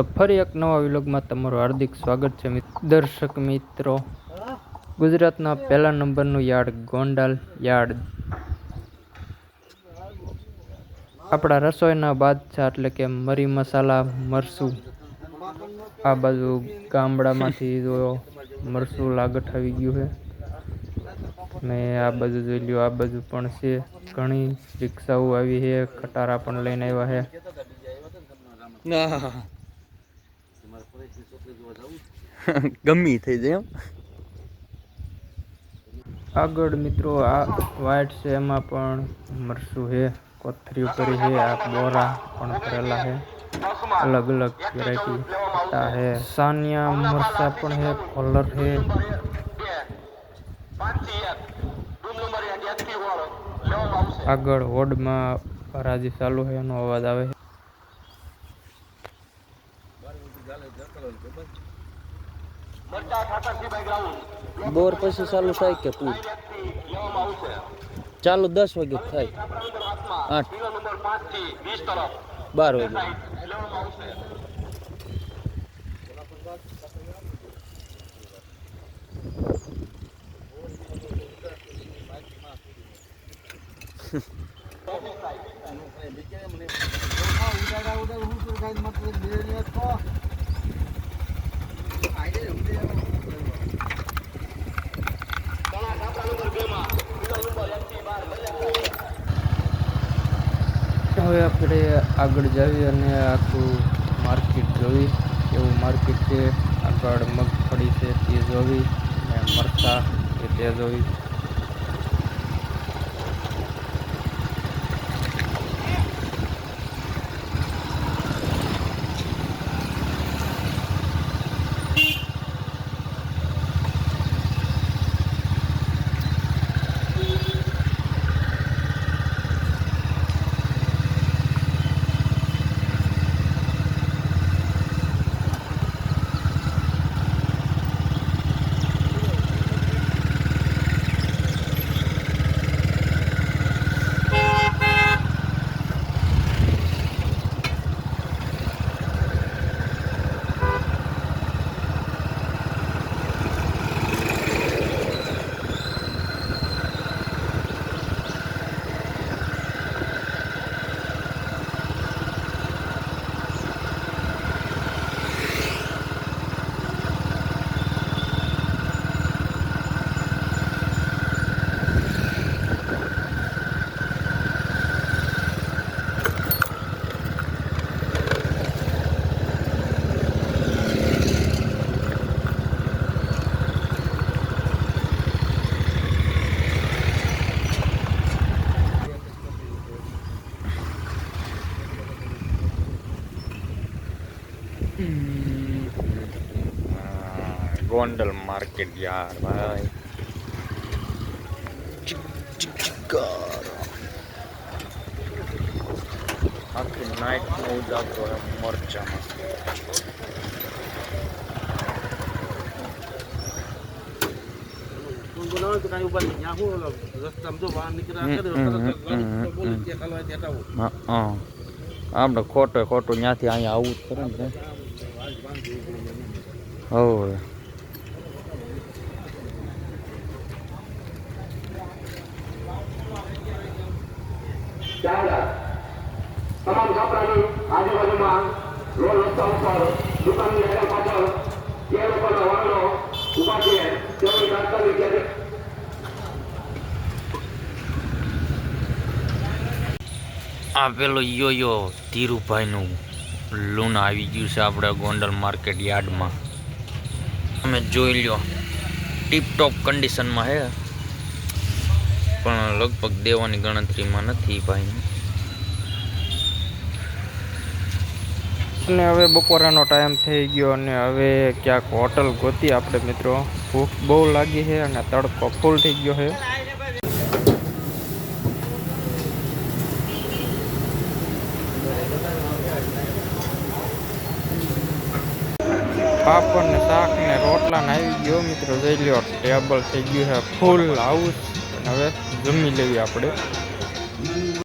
તો ફરી એક નવા વિલોગમાં તમારું હાર્દિક સ્વાગત છે દર્શક મિત્રો. ગુજરાતના પહેલા નંબરનું યાર્ડ ગોંડાલ યાર્ડ. આપણા રસોઈના બાદશાહ એટલે કે મરી મસાલા મરસું. આ બાજુ ગામડામાંથી જો મરસું લાગઠ આવી ગયું છે. ને આ બાજુ જોઈ લ્યો, આ બાજુ પણ છે. ઘણી રિક્ષાઓ આવી છે, ખટારા પણ લઈને આવ્યા છે. ગમી થઈ જાય એમ. આગળ મિત્રો, આ વાઇટ છે, એમાં પણ મરસું છે કોથરી કરી છે, આ બોરા પણ કરેલા છે. અલગ અલગ વેરાયટી પત્તા છે. સાનિયા મરસા પણ છે કોલર છે. આગળ હોડમાં હરાજી ચાલુ છે, એનો અવાજ આવે છે. બોર પછી ચાલુ થાય કે પૂર? ચાલુ દસ વાગે થાય. આઠ. બાર વાગે. હવે આપણે આગળ જઈએ અને આખું માર્કેટ જોઈ એવું માર્કેટ છે, આગળ મગફળી છે, તે જોવી અને મરચાં એ તે જોવી. ગોંડલ માર્કેટ યાર ભાઈ આખી નાઇટ નો ઉજાગરો મરચામાં હા હા આપણે ખોટો ખોટું ત્યાંથી અહીંયા આવું જ કરે ને હવે તમામ છાપરાની આજુબાજુમાં રોડ રસ્તા ઉપર યો યો ધીરુભાઈનું લૂન આવી ગયું છે આપણે ગોંડલ માર્કેટ યાર્ડમાં. તમે જોઈ લ્યો ટીપટોપ કન્ડિશનમાં હે. પણ લગભગ દેવાની ગણતરીમાં નથી ભાઈ. અને હવે બપોરાનો ટાઈમ થઈ ગયો અને હવે ક્યાંક હોટલ ગોતી આપણે મિત્રો. ભૂખ બહુ લાગી છે અને તડકો ફૂલ થઈ ગયો છે. પાપડ ને શાક ને રોટલા ને આવી ગયો મિત્રો, જઈ લ્યો ટેબલ થઈ ગયું છે ફૂલ હાઉસ હવે જમી લેવી આપણે.